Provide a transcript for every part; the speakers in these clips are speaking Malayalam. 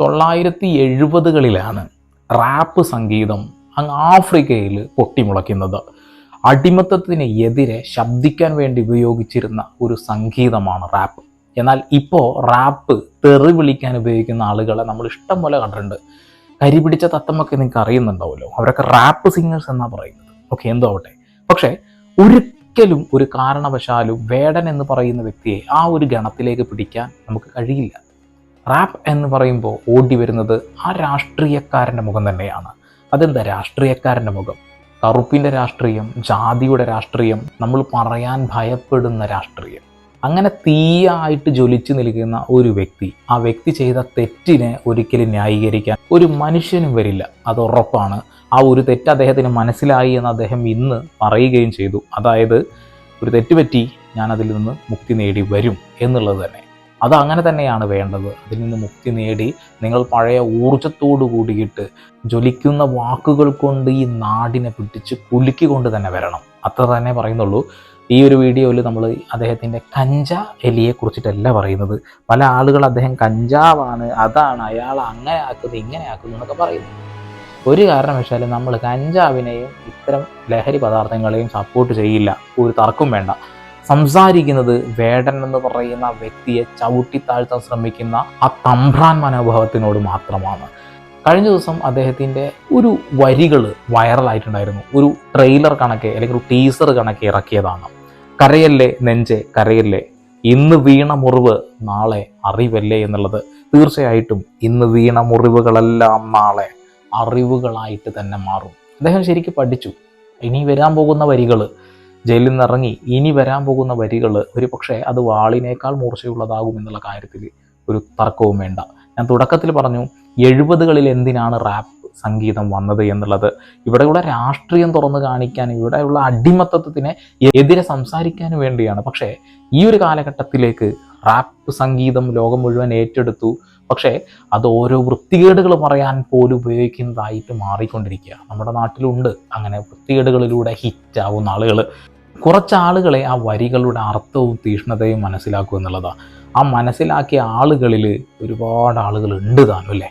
തൊള്ളായിരത്തി എഴുപതുകളിലാണ് റാപ്പ് സംഗീതം അങ്ങ് ആഫ്രിക്കയിൽ പൊട്ടിമുളയ്ക്കുന്നത്. അടിമത്തത്തിന് എതിരെ ശബ്ദിക്കാൻ വേണ്ടി ഉപയോഗിച്ചിരുന്ന ഒരു സംഗീതമാണ് റാപ്പ്. എന്നാൽ ഇപ്പോൾ റാപ്പ് തെറി വിളിക്കാൻ ഉപയോഗിക്കുന്ന ആളുകളെ നമ്മൾ ഇഷ്ടം പോലെ കണ്ടിട്ടുണ്ട്. കരി പിടിച്ച നിങ്ങൾക്ക് അറിയുന്നുണ്ടാവുമല്ലോ. അവരൊക്കെ റാപ്പ് സിംഗേഴ്സ് എന്നാണ് പറയുന്നത്. ഓക്കെ എന്തോ ആവട്ടെ. പക്ഷേ ഒരിക്കലും ഒരു കാരണവശാലും വേടൻ എന്ന് പറയുന്ന വ്യക്തിയെ ആ ഒരു ഗണത്തിലേക്ക് പിടിക്കാൻ നമുക്ക് കഴിയില്ല. റാപ്പ് എന്ന് പറയുമ്പോൾ ഓടി വരുന്നത് ആ രാഷ്ട്രീയക്കാരന്റെ മുഖം തന്നെയാണ്. അതെന്താ രാഷ്ട്രീയക്കാരന്റെ മുഖം? കറുപ്പിന്റെ രാഷ്ട്രീയം ജാതിയുടെ രാഷ്ട്രീയം നമ്മൾ പറയാൻ ഭയപ്പെടുന്ന രാഷ്ട്രീയം. അങ്ങനെ തീയായിട്ട് ജ്വലിച്ചു നിൽക്കുന്ന ഒരു വ്യക്തി ആ വ്യക്തി ചെയ്ത തെറ്റിനെ ഒരിക്കലും ന്യായീകരിക്കാൻ ഒരു മനുഷ്യനും വരില്ല. അത് ഉറപ്പാണ്. ആ ഒരു തെറ്റ് അദ്ദേഹത്തിന് മനസ്സിലായി എന്ന് അദ്ദേഹം ഇന്ന് പറയുകയും ചെയ്തു. അതായത് ഒരു തെറ്റുപറ്റി ഞാൻ അതിൽ നിന്ന് മുക്തി നേടി വരും എന്നുള്ളത് തന്നെ. അത് അങ്ങനെ തന്നെയാണ് വേണ്ടത്. അതിൽ നിന്ന് മുക്തി നേടി നിങ്ങൾ പഴയ ഊർജത്തോടു കൂടിയിട്ട് ജ്വലിക്കുന്ന വാക്കുകൾ കൊണ്ട് ഈ നാടിനെ പിടിച്ച് കുലുക്കിക്കൊണ്ട് തന്നെ വരണം. അത്ര തന്നെ പറയുന്നുള്ളൂ. ഈ ഒരു വീഡിയോയിൽ നമ്മൾ അദ്ദേഹത്തിന്റെ കഞ്ച എലിയെ കുറിച്ചിട്ടല്ല പറയുന്നത്. പല ആളുകൾ അദ്ദേഹം കഞ്ചാവാണ് അതാണ് അയാൾ അങ്ങനെ ആക്കുന്നത് ഇങ്ങനെ ആക്കുന്നു എന്നൊക്കെ പറയുന്നു. ഒരു കാരണവശാലും നമ്മൾ കഞ്ചാവിനെയും ഇത്തരം ലഹരി പദാർത്ഥങ്ങളെയും സപ്പോർട്ട് ചെയ്യില്ല. ഒരു തർക്കം വേണ്ട. സംസാരിക്കുന്നത് വേടൻ എന്ന് പറയുന്ന വ്യക്തിയെ ചവിട്ടി താഴ്ത്താൻ ശ്രമിക്കുന്ന ആ തമ്പ്രാൻ മനോഭാവത്തിനോട് മാത്രമാണ്. കഴിഞ്ഞ ദിവസം അദ്ദേഹത്തിന്റെ ഒരു വരികൾ വൈറലായിട്ടുണ്ടായിരുന്നു. ഒരു ട്രെയിലർ കണക്കെ അല്ലെങ്കിൽ ഒരു ടീസർ കണക്കെ ഇറക്കിയതാണ്. കരയല്ലേ നെഞ്ചെ കരയല്ലേ? ഇന്ന് വീണ മുറിവ് നാളെ അറിവല്ലേ എന്നുള്ളത്. തീർച്ചയായിട്ടും ഇന്ന് വീണ മുറിവുകളെല്ലാം നാളെ അറിവുകളായിട്ട് തന്നെ മാറും. അദ്ദേഹം ശരിക്കും പഠിച്ചു. ഇനി വരാൻ പോകുന്ന വരികൾ ജയിലിൽ നിന്ന് ഇറങ്ങി ഇനി വരാൻ പോകുന്ന വരികൾ ഒരു പക്ഷേ അത് വാളിനേക്കാൾ മൂർച്ചയുള്ളതാകും എന്നുള്ള കാര്യത്തിൽ ഒരു തർക്കവും വേണ്ട. ഞാൻ തുടക്കത്തിൽ പറഞ്ഞു എഴുപതുകളിൽ എന്തിനാണ് റാപ്പ് സംഗീതം വന്നത് എന്നുള്ളത്? ഇവിടെയുള്ള രാഷ്ട്രീയം തുറന്നു കാണിക്കാൻ ഇവിടെയുള്ള അടിമത്തത്വത്തിന് എതിരെ സംസാരിക്കാൻ വേണ്ടിയാണ്. പക്ഷേ ഈ ഒരു കാലഘട്ടത്തിലേക്ക് റാപ്പ് സംഗീതം ലോകം മുഴുവൻ ഏറ്റെടുത്തു. പക്ഷേ അത് ഓരോ വൃത്തികേടുകൾ പറയാൻ പോലും ഉപയോഗിക്കുന്നതായിട്ട് മാറിക്കൊണ്ടിരിക്കുക നമ്മുടെ നാട്ടിലുണ്ട് അങ്ങനെ വൃത്തികേടുകളിലൂടെ ഹിറ്റ് ആവുന്ന ആളുകൾ. കുറച്ച് ആളുകളെ ആ വരികളുടെ അർത്ഥവും തീഷ്ണതയും മനസ്സിലാക്കുക എന്നുള്ളതാണ് ആ മനസ്സിലാക്കിയ ആളുകളിൽ ഒരുപാട് ആളുകൾ ഉണ്ട് താനും അല്ലേ?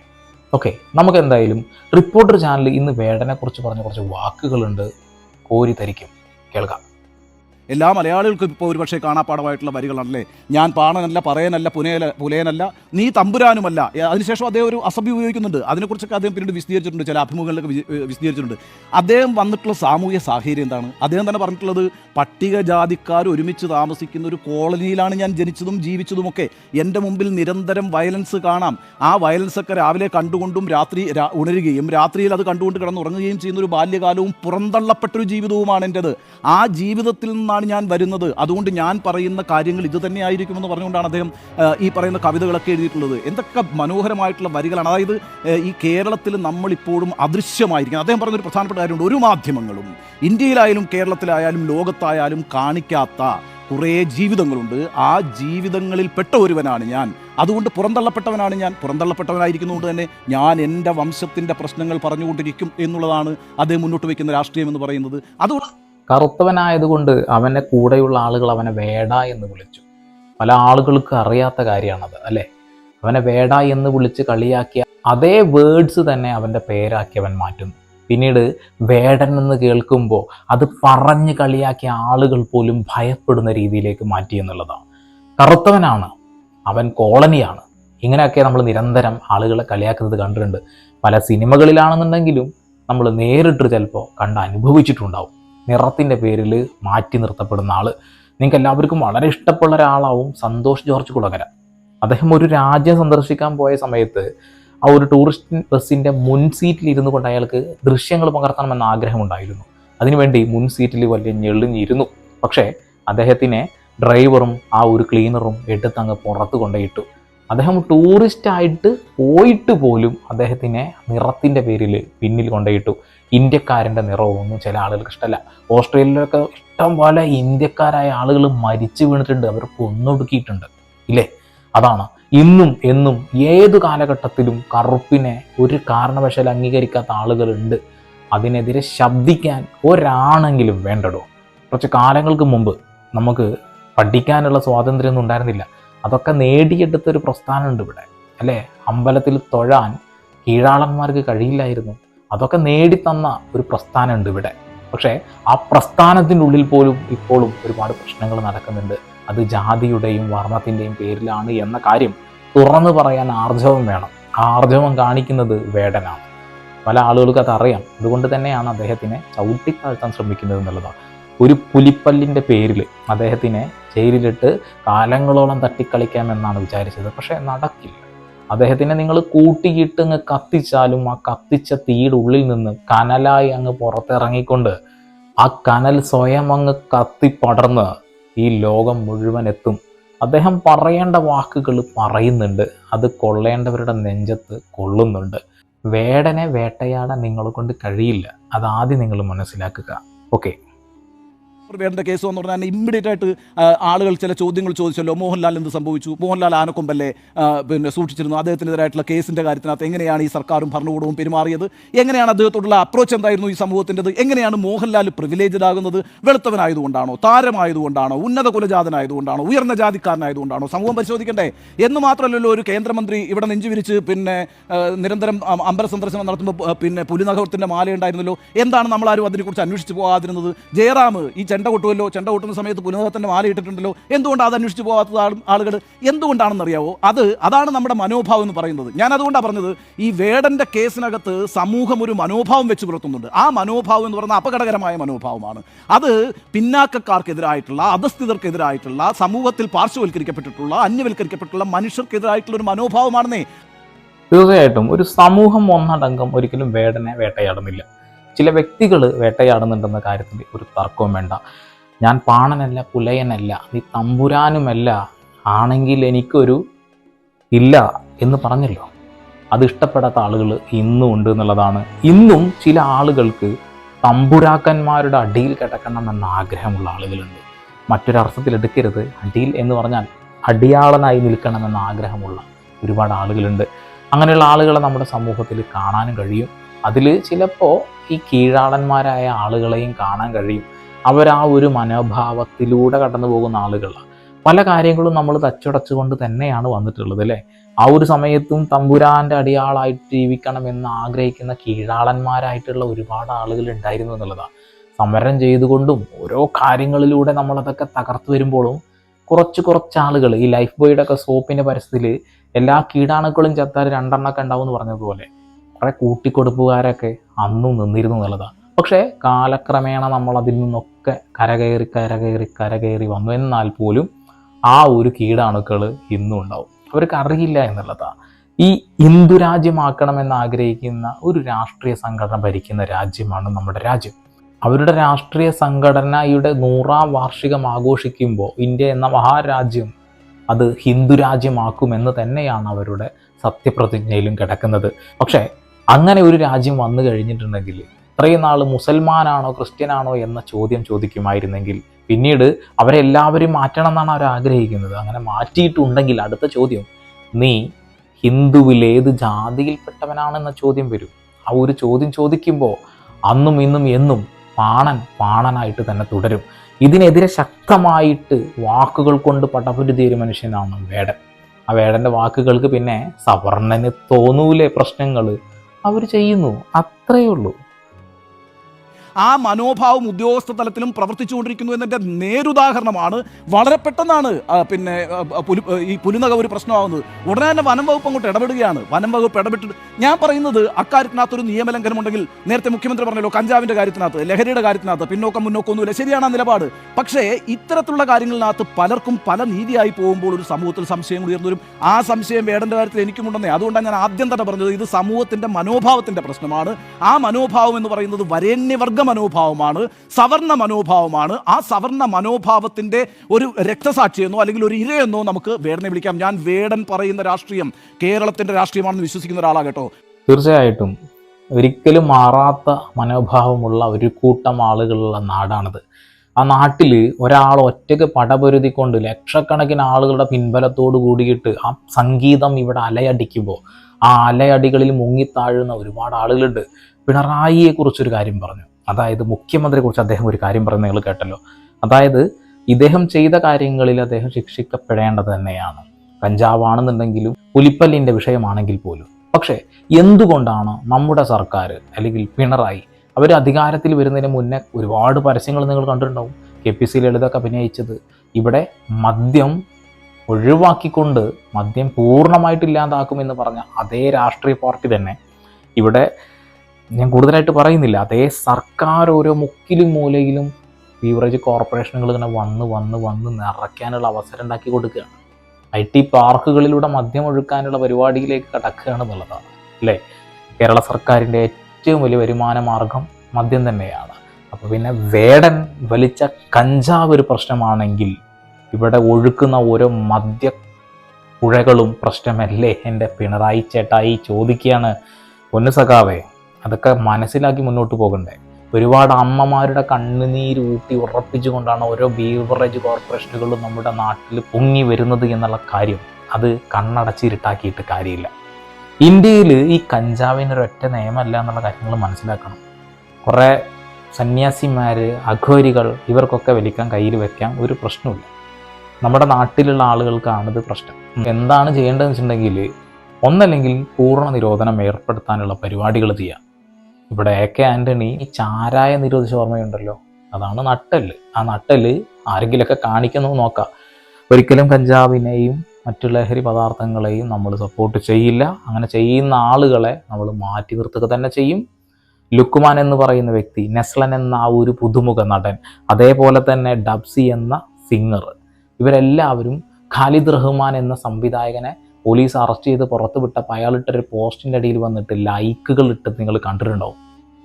ഓക്കെ നമുക്ക് എന്തായാലും റിപ്പോർട്ടർ ചാനൽ ഇന്ന് വേടനെക്കുറിച്ച് പറഞ്ഞ കുറച്ച് വാക്കുകളുണ്ട്. കോരി തരിക്കും. കേൾക്കാം. എല്ലാ മലയാളികൾക്കും ഇപ്പോൾ ഒരുപക്ഷെ കാണാപ്പാടമായിട്ടുള്ള വരികളാണല്ലേ? ഞാൻ പാണനല്ല പറയനല്ല പുനയല പുലയനല്ല നീ തമ്പുരാനുമല്ല. അതിനുശേഷം അദ്ദേഹം ഒരു അസഭ്യം ഉപയോഗിക്കുന്നുണ്ട്. അതിനെക്കുറിച്ചൊക്കെ അദ്ദേഹം പിന്നീട് വിശദീകരിച്ചിട്ടുണ്ട് ചില അഭിമുഖങ്ങളിലൊക്കെ വിശ- വിശദീകരിച്ചിട്ടുണ്ട്. അദ്ദേഹം വന്നിട്ടുള്ള സാമൂഹ്യ സാഹചര്യം എന്താണ്? അദ്ദേഹം തന്നെ പറഞ്ഞിട്ടുള്ളത് പട്ടികജാതിക്കാർ ഒരുമിച്ച് താമസിക്കുന്ന ഒരു കോളനിയിലാണ് ഞാൻ ജനിച്ചതും ജീവിച്ചതുമൊക്കെ. എന്റെ മുമ്പിൽ നിരന്തരം വയലൻസ് കാണാം. ആ വയലൻസൊക്കെ രാവിലെ കണ്ടുകൊണ്ടും രാത്രി ഉണരുകയും രാത്രിയിൽ അത് കണ്ടുകൊണ്ട് കിടന്നുറങ്ങുകയും ചെയ്യുന്ന ഒരു ബാല്യകാലവും പുറന്തള്ളപ്പെട്ടൊരു ജീവിതവുമാണ് എന്റെത് ആ ജീവിതത്തിൽ നിന്നാണ് ഞാൻ വരുന്നത്. അതുകൊണ്ട് ഞാൻ പറയുന്ന കാര്യങ്ങൾ ഇത് തന്നെയായിരിക്കുമെന്ന് പറഞ്ഞുകൊണ്ടാണ് അദ്ദേഹം ഈ പറയുന്ന കവിതകളൊക്കെ എഴുതിയിട്ടുള്ളത്. എന്തൊക്കെ മനോഹരമായിട്ടുള്ള വരികളാണ്. അതായത് ഈ കേരളത്തിൽ നമ്മളിപ്പോഴും അദൃശ്യമായിരിക്കും അദ്ദേഹം പറഞ്ഞൊരു പ്രധാനപ്പെട്ട കാര്യമുണ്ട്. ഒരു മാധ്യമങ്ങളും ഇന്ത്യയിലായാലും കേരളത്തിലായാലും ലോകത്തായാലും കാണിക്കാത്ത കുറേ ജീവിതങ്ങളുണ്ട്. ആ ജീവിതങ്ങളിൽ പെട്ട ഒരുവനാണ് ഞാൻ. അതുകൊണ്ട് പുറന്തള്ളപ്പെട്ടവനാണ് ഞാൻ. പുറന്തള്ളപ്പെട്ടവനായിരിക്കുന്നതുകൊണ്ട് തന്നെ ഞാൻ എന്റെ വംശത്തിന്റെ പ്രശ്നങ്ങൾ പറഞ്ഞുകൊണ്ടിരിക്കും എന്നുള്ളതാണ് അദ്ദേഹം മുന്നോട്ട് വയ്ക്കുന്ന രാഷ്ട്രീയം എന്ന് പറയുന്നത്. അതുകൊണ്ട് കറുത്തവനായതുകൊണ്ട് അവന്റെ കൂടെയുള്ള ആളുകൾ അവനെ വേട എന്ന് വിളിച്ചു. പല ആളുകൾക്ക് അറിയാത്ത കാര്യമാണത് അല്ലേ? അവനെ വേട എന്ന് വിളിച്ച് കളിയാക്കിയ അതേ വേർഡ്സ് തന്നെ അവന്റെ പേരാക്കി അവൻ മാറ്റുന്നു. പിന്നീട് വേടൻ എന്ന് കേൾക്കുമ്പോൾ അത് പറഞ്ഞ് കളിയാക്കിയ ആളുകൾ പോലും ഭയപ്പെടുന്ന രീതിയിലേക്ക് മാറ്റി എന്നുള്ളതാണ്. കറുത്തവനാണ് അവൻ കോളനിയാണ്. ഇങ്ങനെയൊക്കെ നമ്മൾ നിരന്തരം ആളുകളെ കളിയാക്കുന്നത് കണ്ടിട്ടുണ്ട്. പല സിനിമകളിലാണെന്നുണ്ടെങ്കിലും നമ്മൾ നേരിട്ട് ചിലപ്പോൾ കണ്ട് അനുഭവിച്ചിട്ടുണ്ടാവും. നിറത്തിന്റെ പേരിൽ മാറ്റി നിർത്തപ്പെടുന്ന ആൾ നിങ്ങൾക്ക് എല്ലാവർക്കും വളരെ ഇഷ്ടപ്പെട്ട ഒരാളാവും സന്തോഷ് ജോർജ് കുളകര അദ്ദേഹം ഒരു രാജ്യം സന്ദർശിക്കാൻ പോയ സമയത്ത് ആ ഒരു ടൂറിസ്റ്റ് ബസ്സിന്റെ മുൻ സീറ്റിൽ ഇരുന്നു കൊണ്ട് അയാൾക്ക് ദൃശ്യങ്ങൾ പകർത്തണമെന്ന ആഗ്രഹമുണ്ടായിരുന്നു. അതിനുവേണ്ടി മുൻ സീറ്റിൽ വലിയ ഞെളിഞ്ഞിരുന്നു പക്ഷേ അദ്ദേഹത്തിനെ ഡ്രൈവറും ആ ഒരു ക്ലീനറും എടുത്തങ്ങ് പുറത്ത് കൊണ്ടുപോയിട്ടു. അദ്ദേഹം ടൂറിസ്റ്റായിട്ട് പോയിട്ട് പോലും അദ്ദേഹത്തിനെ നിറത്തിന്റെ പേരിൽ പിന്നിൽ കൊണ്ടുപോയിട്ടു. ഇന്ത്യക്കാരന്റെ നിറമൊന്നും ചില ആളുകൾക്ക് ഇഷ്ടമല്ല. ഓസ്ട്രേലിയയിലൊക്കെ ഇഷ്ടം പോലെ ഇന്ത്യക്കാരായ ആളുകൾ മരിച്ചു വീണിട്ടുണ്ട്. അവർ കൊന്നൊടുക്കിയിട്ടുണ്ട്. ഇല്ലേ? അതാണ്. ഇന്നും എന്നും ഏത് കാലഘട്ടത്തിലും കറുപ്പിനെ ഒരു കാരണവശാൽ അംഗീകരിക്കാത്ത ആളുകളുണ്ട്. അതിനെതിരെ ശബ്ദിക്കാൻ ഒരാണെങ്കിലും വേണ്ടടോ? കുറച്ച് കാലങ്ങൾക്ക് മുമ്പ് നമുക്ക് പഠിക്കാനുള്ള സ്വാതന്ത്ര്യമൊന്നും ഉണ്ടായിരുന്നില്ല. അതൊക്കെ നേടിയെടുത്ത ഒരു പ്രസ്ഥാനമുണ്ട് ഇവിടെ. അല്ലേ? അമ്പലത്തിൽ തൊഴാൻ കീഴാളന്മാർക്ക് കഴിയില്ലായിരുന്നു. അതൊക്കെ നേടിത്തന്ന ഒരു പ്രസ്ഥാനമുണ്ട് ഇവിടെ. പക്ഷേ ആ പ്രസ്ഥാനത്തിന്റെ ഉള്ളിൽ പോലും ഇപ്പോഴും ഒരുപാട് പ്രശ്നങ്ങൾ നടക്കുന്നുണ്ട്. അത് ജാതിയുടെയും വർണത്തിന്റെയും പേരിലാണ് എന്ന കാര്യം തുറന്നു പറയാൻ ആർജവം വേണം. ആർജവം കാണിക്കുന്നത് വേടനാണ്. പല ആളുകൾക്ക് അത് അറിയാം. അതുകൊണ്ട് തന്നെയാണ് അദ്ദേഹത്തിനെ ചവിട്ടിത്താഴ്ത്താൻ ശ്രമിക്കുന്നത് എന്നുള്ളതാണ്. ഒരു പുലിപ്പല്ലിന്റെ പേരിൽ അദ്ദേഹത്തിനെ ജയിലിലിട്ട് കാലങ്ങളോളം തട്ടിക്കളിക്കാമെന്നാണ് വിചാരിച്ചത്. പക്ഷേ നടക്കില്ല. അദ്ദേഹത്തിനെ നിങ്ങൾ കൂട്ടിയിട്ട് അങ്ങ് കത്തിച്ചാലും ആ കത്തിച്ച തീയുടെ ഉള്ളിൽ നിന്ന് കനലായി അങ്ങ് പുറത്തിറങ്ങിക്കൊണ്ട് ആ കനൽ സ്വയം അങ്ങ് കത്തിപ്പടർന്ന് ഈ ലോകം മുഴുവൻ എത്തും. അദ്ദേഹം പറയേണ്ട വാക്കുകൾ പറയുന്നുണ്ട്. അത് കൊള്ളേണ്ടവരുടെ നെഞ്ചത്ത് കൊള്ളുന്നുണ്ട്. വേടനെ വേട്ടയാടാൻ നിങ്ങളെ കൊണ്ട് കഴിയില്ല. അതാദ്യം നിങ്ങൾ മനസ്സിലാക്കുക. ഓക്കെ. വേണ്ട കേസ് എന്ന് പറഞ്ഞാൽ ഇമ്മീഡിയറ്റ് ആയിട്ട് ആളുകൾ ചില ചോദ്യങ്ങൾ ചോദിച്ചല്ലോ. മോഹൻലാൽ എന്ത് സംഭവിച്ചു? മോഹൻലാൽ ആനക്കൊമ്പല്ലേ പിന്നെ സൂക്ഷിച്ചിരുന്നു. അദ്ദേഹത്തിനെതിരായിട്ടുള്ള കേസിന്റെ കാര്യത്തിനകത്ത് എങ്ങനെയാണ് ഈ സർക്കാരും ഭരണകൂടവും പെരുമാറിയത്? എങ്ങനെയാണ് അദ്ദേഹത്തോടുള്ള അപ്രോച്ച് എന്തായിരുന്നു ഈ സമൂഹത്തിന്റെ എങ്ങനെയാണ് മോഹൻലാൽ പ്രിവിലേജഡ് ആകുന്നത്? വെളുത്തവനായതുകൊണ്ടാണോ താരമായതുകൊണ്ടാണോ ഉന്നത കുലജാതനായതുകൊണ്ടാണോ ഉയർന്ന ജാതിക്കാരനായതുകൊണ്ടാണോ സമൂഹം പരിശോധിക്കണ്ടേ? എന്ന് മാത്രമല്ലല്ലോ ഒരു കേന്ദ്രമന്ത്രി ഇവിടെ നെഞ്ചുവിരിച്ച് പിന്നെ നിരന്തരം അമ്പല സന്ദർശനം നടത്തുമ്പോൾ പിന്നെ പുലിനഗരത്തിന്റെ മാല ഉണ്ടായിരുന്നല്ലോ എന്താണ് നമ്മളാരും അതിനെക്കുറിച്ച് അന്വേഷിച്ച് പോകാതിരുന്നത്? ജയറാം ഈ ചെണ്ട കൊട്ടുമല്ലോ ചെണ്ട കൊട്ടുന്ന സമയത്ത് പുലിനഗരത്തിന്റെ മാല ഇട്ടിട്ടുണ്ടല്ലോ എന്തുകൊണ്ട് അത് അന്വേഷിച്ച് പോകാത്ത ആളുകൾ എന്തുകൊണ്ടാണെന്ന് അറിയാവോ അത് അതാണ് നമ്മുടെ മനോഭാവം എന്ന് പറയുന്നത്. ഞാൻ അതുകൊണ്ടാണ് പറഞ്ഞത് ഈ വേടന്റെ കേസിനകത്ത് സമൂഹം ഒരു മനോഭാവം വെച്ച് പുലർത്തുന്നുണ്ട്. ആ മനോഭാവം എന്ന് പറയുന്ന അപകടകരമായ മനോഭാവമാണ്. അത് പിന്നാക്കക്കാർക്കെതിരായിട്ടുള്ള അധസ്ഥിതർക്കെതിരായിട്ടുള്ള സമൂഹത്തിൽ പാർശ്വവൽക്കരിക്കപ്പെട്ടിട്ടുള്ള അന്യവൽക്കരിക്കപ്പെട്ടിട്ടുള്ള മനുഷ്യർക്കെതിരായിട്ടുള്ള ഒരു മനോഭാവമാണെന്നേ. തീർച്ചയായിട്ടും ഒരു സമൂഹം ഒന്നടങ്കം ഒരിക്കലും വേടനെ വേട്ടയാടുന്നില്ല. ചില വ്യക്തികൾ വേട്ടയാടുന്നുണ്ടെന്ന കാര്യത്തിൽ ഒരു തർക്കവും വേണ്ട. ഞാൻ പാണനല്ല പുലയനല്ല നീ തമ്പുരാനുമല്ല ആണെങ്കിൽ എനിക്കൊരു ഇല്ല എന്ന് പറഞ്ഞല്ലോ. അത് ഇഷ്ടപ്പെടാത്ത ആളുകൾ ഇന്നും ഉണ്ട് എന്നുള്ളതാണ്. ഇന്നും ചില ആളുകൾക്ക് തമ്പുരാക്കന്മാരുടെ അടിയിൽ കിടക്കണം എന്ന ആഗ്രഹമുള്ള ആളുകളുണ്ട്. മറ്റൊരർത്ഥത്തിൽ എടുക്കരുത്. അടിയിൽ എന്ന് പറഞ്ഞാൽ അടിയാളനായി നിൽക്കണമെന്ന ആഗ്രഹമുള്ള ഒരുപാട് ആളുകളുണ്ട്. അങ്ങനെയുള്ള ആളുകളെ നമ്മുടെ സമൂഹത്തിൽ കാണാനും കഴിയും. അതിൽ ചിലപ്പോൾ ഈ കീഴാളന്മാരായ ആളുകളെയും കാണാൻ കഴിയും. അവർ ആ ഒരു മനോഭാവത്തിലൂടെ കടന്നു പോകുന്ന ആളുകളാണ് പല കാര്യങ്ങളും നമ്മൾ തച്ചുടച്ചുകൊണ്ട് തന്നെയാണ് വന്നിട്ടുള്ളത് അല്ലേ? ആ ഒരു സമയത്തും തമ്പുരാന്റെ അടിയാളായിട്ട് ജീവിക്കണം എന്ന് ആഗ്രഹിക്കുന്ന കീഴാളന്മാരായിട്ടുള്ള ഒരുപാട് ആളുകൾ ഉണ്ടായിരുന്നു എന്നുള്ളതാണ് സമരം ചെയ്തുകൊണ്ടും ഓരോ കാര്യങ്ങളിലൂടെ നമ്മളതൊക്കെ തകർത്തു വരുമ്പോഴും കുറച്ച് കുറച്ച് ആളുകൾ ഈ ലൈഫ് ബോയുടെ ഒക്കെ സോപ്പിന്റെ പരസ്യത്തിൽ എല്ലാ കീടാണുക്കളും ചത്താൽ രണ്ടെണ്ണമൊക്കെ ഉണ്ടാവും എന്ന് പറഞ്ഞതുപോലെ. കുറെ കൂട്ടിക്കൊടുപ്പുകാരൊക്കെ അന്നും നിന്നിരുന്നു എന്നുള്ളതാണ് പക്ഷേ കാലക്രമേണ നമ്മൾ അതിൽ നിന്നൊക്കെ കരകയറി കരകയറി കരകയറി വന്നു. എന്നാൽ പോലും ആ ഒരു കീടാണുക്കൾ ഇന്നും ഉണ്ടാവും. അവർക്ക് അറിയില്ല എന്നുള്ളതാണ് ഈ ഹിന്ദു രാജ്യമാക്കണമെന്ന് ആഗ്രഹിക്കുന്ന ഒരു രാഷ്ട്രീയ സംഘടന ഭരിക്കുന്ന രാജ്യമാണ് നമ്മുടെ രാജ്യം. അവരുടെ രാഷ്ട്രീയ സംഘടനയുടെ നൂറാം വാർഷികം ആഘോഷിക്കുമ്പോൾ ഇന്ത്യ എന്ന മഹാരാജ്യം അത് ഹിന്ദു രാജ്യമാക്കുമെന്ന് തന്നെയാണ് അവരുടെ സത്യപ്രതിജ്ഞയിലും കിടക്കുന്നത്. പക്ഷേ അങ്ങനെ ഒരു രാജ്യം വന്നു കഴിഞ്ഞിട്ടുണ്ടെങ്കിൽ ഇത്രയും നാൾ മുസൽമാനാണോ ക്രിസ്ത്യനാണോ എന്ന ചോദ്യം ചോദിക്കുമായിരുന്നെങ്കിൽ പിന്നീട് അവരെല്ലാവരും മാറ്റണം എന്നാണ് അവർ ആഗ്രഹിക്കുന്നത്. അങ്ങനെ മാറ്റിയിട്ടുണ്ടെങ്കിൽ അടുത്ത ചോദ്യം നീ ഹിന്ദുവിലേത് ജാതിയിൽപ്പെട്ടവനാണെന്ന ചോദ്യം വരും. ആ ഒരു ചോദ്യം ചോദിക്കുമ്പോൾ അന്നും ഇന്നും എന്നും പാണൻ പാണനായിട്ട് തന്നെ തുടരും. ഇതിനെതിരെ ശക്തമായിട്ട് വാക്കുകൾ കൊണ്ട് പടപുരുതിയ ഒരു മനുഷ്യനാണ് വേടൻ. ആ വേടന്റെ വാക്കുകൾക്ക് പിന്നെ സവർണന് തോന്നൂലേ പ്രശ്നങ്ങൾ അവർ ചെയ്യുന്നു. അത്രയേ ഉള്ളൂ. ആ മനോഭാവം ഉദ്യോഗസ്ഥ തലത്തിലും പ്രവർത്തിച്ചുകൊണ്ടിരിക്കുന്നു എന്നതിന്റെ നേരുദാഹരണമാണ്. വളരെ പെട്ടെന്നാണ് പിന്നെ ഈ പുലിനക ഒരു പ്രശ്നമാകുന്നത്. ഉടനെ തന്നെ വനം വകുപ്പ് അങ്ങോട്ട് ഇടപെടുകയാണ്. വനം വകുപ്പ് ഇടപെട്ടിട്ട് ഞാൻ പറയുന്നത് അക്കാര്യത്തിനകത്തൊരു നിയമലംഘനം ഉണ്ടെങ്കിൽ നേരത്തെ മുഖ്യമന്ത്രി പറഞ്ഞല്ലോ കഞ്ചാവിന്റെ കാര്യത്തിനകത്ത് ലഹരിയുടെ കാര്യത്തിനകത്ത് പിന്നോക്കം മുന്നോക്കം ഒന്നുമില്ല. ശരിയാണ് നിലപാട്. പക്ഷേ ഇത്തരത്തിലുള്ള കാര്യങ്ങളിനകത്ത് പലർക്കും പല നീതിയായി പോകുമ്പോൾ ഒരു സമൂഹത്തിൽ സംശയം ഉയർന്നു വരും. ആ സംശയം വേടന്റെ കാര്യത്തിൽ എനിക്കുമുണ്ടെന്നേ അതുകൊണ്ടാണ് ഞാൻ ആദ്യം തന്നെ പറഞ്ഞത് ഇത് സമൂഹത്തിന്റെ മനോഭാവത്തിന്റെ പ്രശ്നമാണ്. ആ മനോഭാവം എന്ന് പറയുന്നത് വരേണ്യവർഗ മനോഭാവമാണ് സവർണ മനോഭാവമാണ്. ആ സവർണ മനോഭാവത്തിന്റെ ഒരു രക്തസാക്ഷിയെന്നോ അല്ലെങ്കിൽ ഒരു ഇരയെന്നോ നമുക്ക് വേടനെ വിളിക്കാം. ഞാൻ വേടൻ പറയുന്ന രാഷ്ട്രീയം കേരളത്തിന്റെ രാഷ്ട്രീയമാണെന്ന് വിശ്വസിക്കുന്ന ഒരാളാണ് കേട്ടോ തീർച്ചയായിട്ടും ഒരിക്കലും മാറാത്ത മനോഭാവമുള്ള ഒരു കൂട്ടം ആളുകളുള്ള നാടാണത്. ആ നാട്ടിൽ ഒരാൾ ഒറ്റയ്ക്ക് പടപൊരുതിക്കൊണ്ട് ലക്ഷക്കണക്കിന് ആളുകളുടെ പിൻബലത്തോട് കൂടിയിട്ട് ആ സംഗീതം ഇവിടെ അലയടിക്കുമ്പോൾ ആ അലയടികളിൽ മുങ്ങിത്താഴുന്ന ഒരുപാട് ആളുകളുണ്ട്. പിണറായിയെക്കുറിച്ചൊരു കാര്യം പറഞ്ഞു. അതായത് മുഖ്യമന്ത്രിയെ കുറിച്ച് അദ്ദേഹം ഒരു കാര്യം പറയുന്നത് നിങ്ങൾ കേട്ടല്ലോ. അതായത് ഇദ്ദേഹം ചെയ്ത കാര്യങ്ങളിൽ അദ്ദേഹം ശിക്ഷിക്കപ്പെടേണ്ടത് തന്നെയാണ്. കഞ്ചാവാണെന്നുണ്ടെങ്കിലും പുലിപ്പല്ലിന്റെ വിഷയമാണെങ്കിൽ പോലും. പക്ഷേ എന്തുകൊണ്ടാണ് നമ്മുടെ സർക്കാർ അല്ലെങ്കിൽ പിണറായി അവർ അധികാരത്തിൽ വരുന്നതിന് മുന്നേ ഒരുപാട് പരസ്യങ്ങൾ നിങ്ങൾ കണ്ടിട്ടുണ്ടാവും. കെ പി സി ലളിതൊക്കെ അഭിനയിച്ചത്. ഇവിടെ മദ്യം ഒഴിവാക്കിക്കൊണ്ട് മദ്യം പൂർണമായിട്ടില്ലാതാക്കുമെന്ന് പറഞ്ഞ അതേ രാഷ്ട്രീയ പാർട്ടി തന്നെ ഇവിടെ ഞാൻ കൂടുതലായിട്ട് പറയുന്നില്ല. അതേ സർക്കാർ ഓരോ മുക്കിലും മൂലയിലും ബീവറേജ് കോർപ്പറേഷനുകൾ ഇങ്ങനെ വന്ന് വന്ന് വന്ന് നിറയ്ക്കാനുള്ള അവസരം ഉണ്ടാക്കി കൊടുക്കുകയാണ്. ഐ ടി പാർക്കുകളിലൂടെ മദ്യം ഒഴുക്കാനുള്ള പരിപാടിയിലേക്ക് കടക്കുകയാണ് എന്നുള്ളതാണ്. അല്ലേ? കേരള സർക്കാരിന്റെ ഏറ്റവും വലിയ വരുമാന മാർഗം മദ്യം തന്നെയാണ്. അപ്പോൾ പിന്നെ വേടൻ വലിച്ച കഞ്ചാവ് ഒരു പ്രശ്നമാണെങ്കിൽ ഇവിടെ ഒഴുക്കുന്ന ഓരോ മദ്യ പുഴകളും പ്രശ്നമല്ലേ? എന്റെ പിണറായി ചേട്ടായി ചോദിക്കുകയാണ്. പൊന്നു സഖാവേ അതൊക്കെ മനസ്സിലാക്കി മുന്നോട്ട് പോകണ്ടേ? ഒരുപാട് അമ്മമാരുടെ കണ്ണുനീര് ഊട്ടി ഉറപ്പിച്ചുകൊണ്ടാണ് ഓരോ ബീവറേജ് കോർപ്പറേഷനുകളും നമ്മുടെ നാട്ടിൽ പൊങ്ങി വരുന്നത് എന്നുള്ള കാര്യം. അത് കണ്ണടച്ചിരുട്ടാക്കിയിട്ട് കാര്യമില്ല. ഇന്ത്യയിൽ ഈ കഞ്ചാവിന് ഒരൊറ്റ നിയമമല്ല എന്നുള്ള കാര്യങ്ങൾ മനസ്സിലാക്കണം. കുറേ സന്യാസിമാർ അഘോരികൾ ഇവർക്കൊക്കെ വലിക്കാൻ കയ്യിൽ വെക്കാൻ ഒരു പ്രശ്നമില്ല നമ്മുടെ നാട്ടിലുള്ള ആളുകൾക്കാണ് ഇത് പ്രശ്നം. എന്താണ് ചെയ്യേണ്ടതെന്ന് വെച്ചിട്ടുണ്ടെങ്കിൽ ഒന്നല്ലെങ്കിൽ പൂർണ നിരോധനം ഏർപ്പെടുത്താനുള്ള പരിപാടികൾ ചെയ്യാം. ഇവിടെ എ കെ ആന്റണി ഈ ചാരായ നിരോധിച്ച ഓർമ്മയുണ്ടല്ലോ. അതാണ് നട്ടൽ ആ നട്ടൽ ആരെങ്കിലുമൊക്കെ കാണിക്കുന്നു നോക്കാം. ഒരിക്കലും കഞ്ചാവിനെയും മറ്റു ലഹരി പദാർത്ഥങ്ങളെയും നമ്മൾ സപ്പോർട്ട് ചെയ്യില്ല. അങ്ങനെ ചെയ്യുന്ന ആളുകളെ നമ്മൾ മാറ്റി നിർത്തുക തന്നെ ചെയ്യും. ലുക്കുമാൻ എന്ന് പറയുന്ന വ്യക്തി നെസ്ലൻ എന്ന ആ ഒരു പുതുമുഖ നടൻ അതേപോലെ തന്നെ ഡബ്സി എന്ന സിംഗർ ഇവരെല്ലാവരും ഖാലിദ് റഹ്മാൻ എന്ന സംവിധായകനെ പോലീസ് അറസ്റ്റ് ചെയ്ത് പുറത്ത് വിട്ടപ്പോൾ അയാളിട്ടൊരു പോസ്റ്റിന്റെ അടിയിൽ വന്നിട്ട് ലൈക്കുകൾ ഇട്ട് നിങ്ങൾ കണ്ടിട്ടുണ്ടാവും.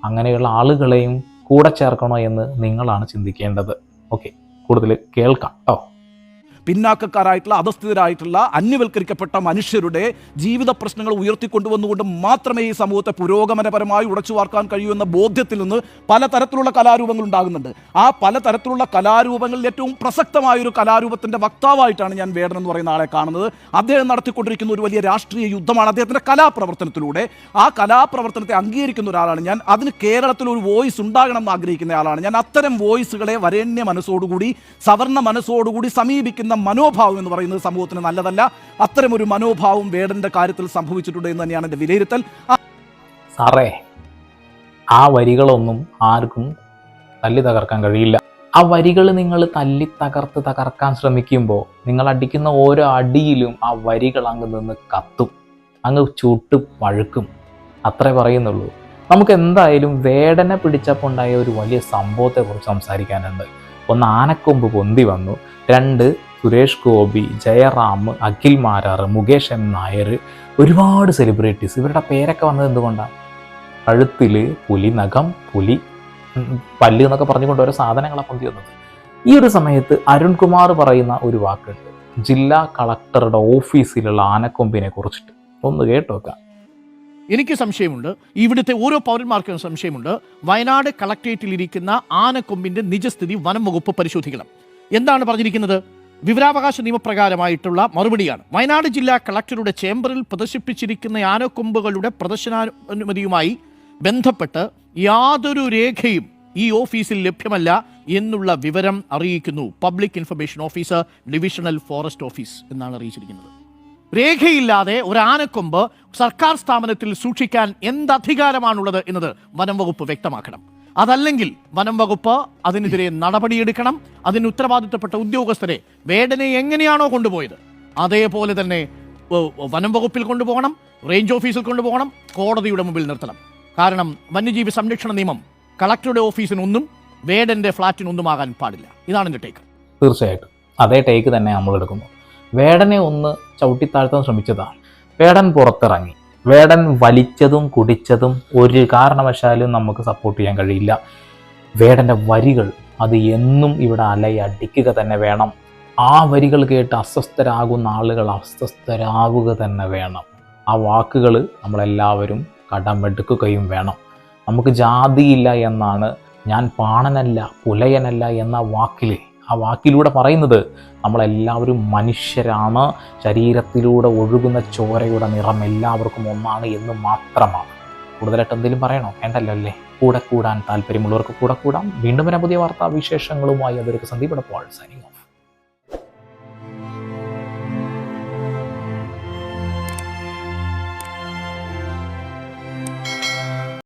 അങ്ങനെയുള്ള ആളുകളെയും കൂടെ ചേർക്കണോ എന്ന് നിങ്ങളാണ് ചിന്തിക്കേണ്ടത്. ഓക്കെ കൂടുതൽ കേൾക്കാം കേട്ടോ പിന്നാക്കക്കാരായിട്ടുള്ള അധസ്ഥിതരായിട്ടുള്ള അന്യവൽക്കരിക്കപ്പെട്ട മനുഷ്യരുടെ ജീവിത പ്രശ്നങ്ങൾ ഉയർത്തിക്കൊണ്ടുവന്നുകൊണ്ട് മാത്രമേ ഈ സമൂഹത്തെ പുരോഗമനപരമായി ഉടച്ചു വാർക്കാൻ കഴിയൂ എന്ന ബോധ്യത്തിൽ നിന്ന് പലതരത്തിലുള്ള കലാരൂപങ്ങൾ ഉണ്ടാകുന്നുണ്ട്. ആ പലതരത്തിലുള്ള കലാരൂപങ്ങളിൽ ഏറ്റവും പ്രസക്തമായ ഒരു കലാരൂപത്തിന്റെ വക്താവായിട്ടാണ് ഞാൻ വേടൻ എന്ന് പറയുന്ന ആളെ കാണുന്നത്. അദ്ദേഹം നടത്തിക്കൊണ്ടിരിക്കുന്ന ഒരു വലിയ രാഷ്ട്രീയ യുദ്ധമാണ് അദ്ദേഹത്തിന്റെ കലാപ്രവർത്തനത്തിലൂടെ. ആ കലാപ്രവർത്തനത്തെ അംഗീകരിക്കുന്ന ഒരാളാണ് ഞാൻ. അതിന് കേരളത്തിൽ ഒരു വോയിസ് ഉണ്ടാകണം എന്ന് ആഗ്രഹിക്കുന്ന ആളാണ് ഞാൻ. അത്തരം വോയിസുകളെ വരേണ്യ മനസ്സോടുകൂടി സവർണ മനസ്സോടുകൂടി സമീപിക്കുന്ന മനോഭാവം എന്ന് പറയുന്നത് സമൂഹത്തിന് നല്ലതല്ല. അത്തരമൊരു മനോഭാവം വേടന്റെ കാര്യത്തിൽ സംഭവിച്ചിട്ടുണ്ട് എന്ന് തന്നെയാണ് എന്റെ വിലയിരുത്തൽ. സാറേ ആ വരികളൊന്നും ആർക്കും തല്ലി തകർക്കാൻ കഴിയില്ല. ആ വരികൾ നിങ്ങൾ തല്ലി തകർത്ത് തകർക്കാൻ ശ്രമിക്കുമ്പോൾ നിങ്ങൾ അടിക്കുന്ന ഓരോ അടിയിലും ആ വരികൾ അങ്ങ് നിന്ന് കത്തും. അങ്ങ് ചുട്ട് പഴുക്കും. അത്രേ പറയുന്നുള്ളൂ. നമുക്ക് എന്തായാലും വേടനെ പിടിച്ചപ്പോൾ ഉണ്ടായ ഒരു വലിയ സംഭവത്തെക്കുറിച്ച് സംസാരിക്കാനുണ്ട്. ഒന്ന് ആനക്കൊമ്പ് പൊന്തി വന്നു. രണ്ട് സുരേഷ് ഗോപി ജയറാം അഖിൽ മാരാർ മുകേഷ് എം നായർ ഒരുപാട് സെലിബ്രിറ്റീസ് ഇവരുടെ പേരൊക്കെ വന്നത് എന്തുകൊണ്ടാണ് കഴുത്തിൽ പുലി നഖം പുലി പല്ല് എന്നൊക്കെ പറഞ്ഞുകൊണ്ട് ഓരോ സാധനങ്ങളെ പൊന്തി വന്നത്. ഈ ഒരു സമയത്ത് അരുൺകുമാർ പറയുന്ന ഒരു വാക്കുണ്ട്. ജില്ലാ കളക്ടറുടെ ഓഫീസിലുള്ള ആനക്കൊമ്പിനെ കുറിച്ചിട്ട്. ഒന്ന് കേട്ടോക്കാം എനിക്ക് സംശയമുണ്ട്. ഇവിടുത്തെ ഓരോ പൗരന്മാർക്കും സംശയമുണ്ട്. വയനാട് കളക്ടറേറ്റിൽ ഇരിക്കുന്ന ആനക്കൊമ്പിന്റെ നിജസ്ഥിതി വനം വകുപ്പ് പരിശോധിക്കണം. എന്താണ് പറഞ്ഞിരിക്കുന്നത്? വിവരാവകാശ നിയമപ്രകാരമായിട്ടുള്ള മറുപടിയാണ്. വയനാട് ജില്ലാ കളക്ടറുടെ ചേംബറിൽ പ്രദർശിപ്പിച്ചിരിക്കുന്ന ആനക്കൊമ്പുകളുടെ പ്രദർശനാനുമതിയുമായി ബന്ധപ്പെട്ട് യാതൊരു രേഖയും ഈ ഓഫീസിൽ ലഭ്യമല്ല എന്നുള്ള വിവരം അറിയിക്കുന്നു public information officer divisional forest office എന്നാണ് അറിയിച്ചിരിക്കുന്നത്. രേഖയില്ലാതെ ഒരു ആനക്കൊമ്പ് സർക്കാർ സ്ഥാപനത്തിൽ സൂക്ഷിക്കാൻ എന്തധികാരമാണുള്ളത് എന്നത് വനം വകുപ്പ് വ്യക്തമാക്കണം. അതല്ലെങ്കിൽ വനം വകുപ്പ് അതിനെതിരെ നടപടിയെടുക്കണം. അതിന് ഉത്തരവാദിത്തപ്പെട്ട ഉദ്യോഗസ്ഥരെ വേടനെ എങ്ങനെയാണോ കൊണ്ടുപോയത്? അതേപോലെ തന്നെ വനം വകുപ്പിൽ കൊണ്ടുപോകണം റേഞ്ച് ഓഫീസിൽ കൊണ്ടുപോകണം കോടതിയുടെ മുമ്പിൽ നിർത്തണം. കാരണം വന്യജീവി സംരക്ഷണ നിയമം കളക്ടറുടെ ഓഫീസിനൊന്നും വേടന്റെ ഫ്ളാറ്റിനൊന്നും ആകാൻ പാടില്ല. ഇതാണ് എന്റെ ടേക്ക് തീർച്ചയായിട്ടും. അതേ ടേക്ക് തന്നെ നമ്മൾ എടുക്കുന്നു. വേടനെ ഒന്ന് ചവിട്ടിത്താഴ്ത്താൻ ശ്രമിച്ചതാണ്. വേടൻ പുറത്തിറങ്ങി. വേടൻ വലിച്ചതും കുടിച്ചതും ഒരു കാരണവശാലും നമുക്ക് സപ്പോർട്ട് ചെയ്യാൻ കഴിയില്ല. വേടന്റെ വരികൾ അത് എന്നും ഇവിടെ അലയടിക്കുക തന്നെ വേണം. ആ വരികൾ കേട്ട് അസ്വസ്ഥരാകുന്ന ആളുകൾ അസ്വസ്ഥരാകുക തന്നെ വേണം. ആ വാക്കുകൾ നമ്മളെല്ലാവരും കടമെടുക്കുകയും വേണം. നമുക്ക് ജാതിയില്ല എന്നാണ് ഞാൻ പാണനല്ല പുലയനല്ല എന്ന വാക്കിൽ ആ വാക്കിലൂടെ പറയുന്നത് നമ്മളെല്ലാവരും മനുഷ്യരാണ്. ശരീരത്തിലൂടെ ഒഴുകുന്ന ചോരയുടെ നിറം എല്ലാവർക്കും ഒന്നാണ് എന്ന് മാത്രമാണ്. കൂടുതലായിട്ട് എന്തെങ്കിലും പറയണോ? വേണ്ടല്ലോ അല്ലേ? കൂടെ കൂടാൻ താല്പര്യമുള്ളവർക്ക് കൂടെ കൂടാം. വീണ്ടും വരാൻ പുതിയ വാർത്താവിശേഷങ്ങളുമായി. അവർക്ക് സന്ദീപ് പാൾ സൈനിങ്